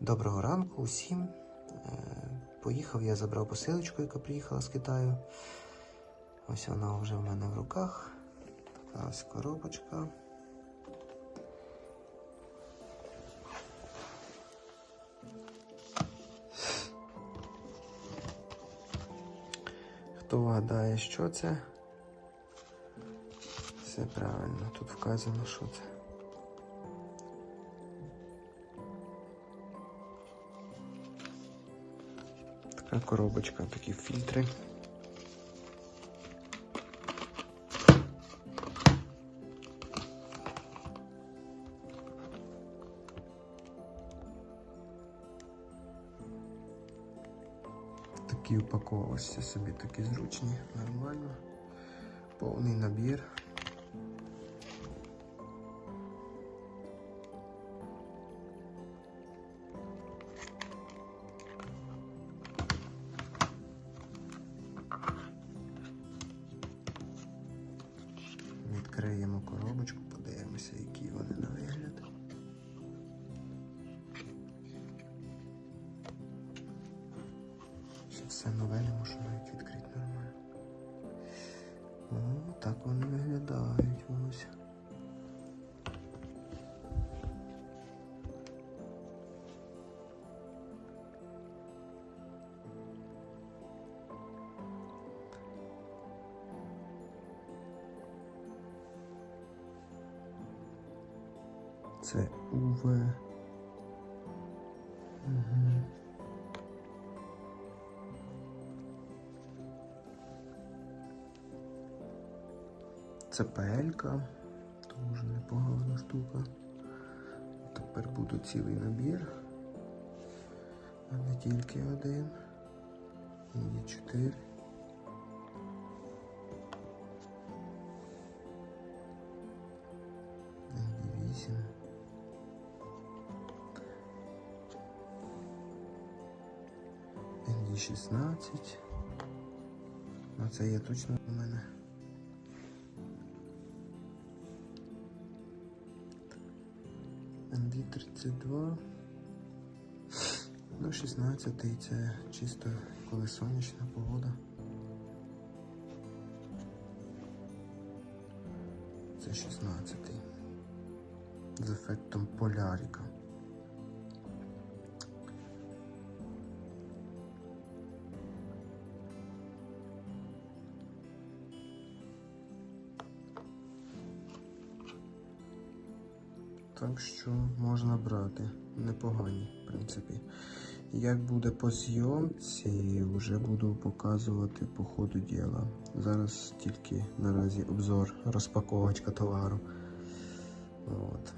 Доброго ранку усім. Е, Поїхав я забрав посилочку, яка приїхала з Китаю. Ось вона вже в мене в руках. Така ось коробочка. Хто вгадає, що це? Все правильно, тут вказано, що це. Така коробочка, такі фільтри. Такі упаковувалися собі такі зручні, нормально. Повний набір. Відкриємо коробочку, подивимося, які вони на вигляд. Ще все нове не можу навіть відкрити нормально. О, так вони виглядають ось. Це УВ. Угу. Це пелька. Дуже непогана штука. Тепер буде цілий набір. А не тільки один. Є чотири. 16. А це є точно у мене. ND 32. Ну, 16 це чисто коли сонячна погода. Це 16 з ефектом полярика. Так що можна брати. Непогані, в принципі. Як буде по зйомці, вже буду показувати по ходу діла. Зараз тільки наразі обзор, розпаковочка товару. От.